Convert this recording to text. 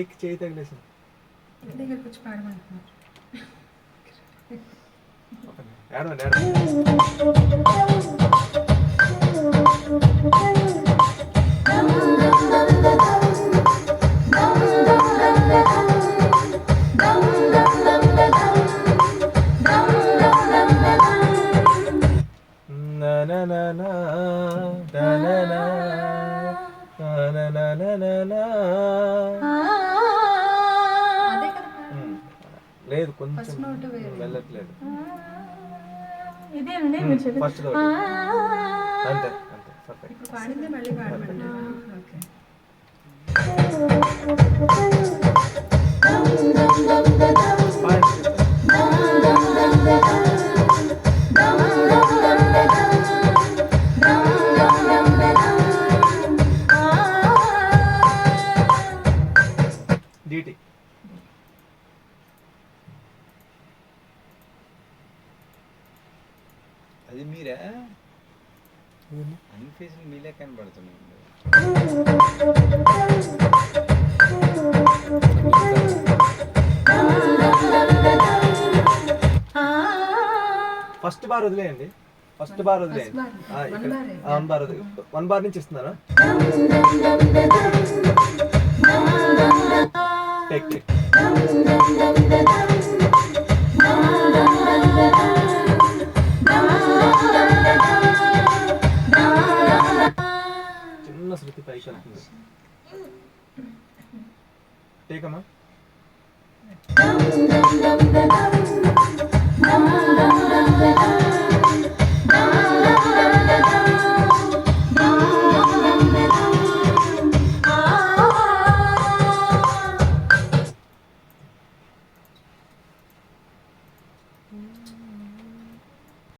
Mic చేయి తగిలేసింది దగ్గరకు వచ్చి పాడమంటున్నారు ఏడవండి ఏడవండి లేదు కొంచెం. వెళ్ళట్లేదు. మీరు చెప్పి ఫస్ట్ అంతే అంతే పర్ఫెక్ట్ ఇప్పుడు పాడిందే మళ్ళీ పాడమంటారు ఓకే. డిటి అది మీరా? అన్ని ఫేసులు మీలే కనబడుతున్నాయి ఫస్ట్ బార్ వదిలేయండి. ఫస్ట్ బార్ వదిలేయండి? వన్ బార్ వన్ బార్ నుంచి ఇస్తున్నాను టేక్ టేక్ ఉన్న శృతి పైకి వెళ్తుంది టేకమ్మా Mm-hmm.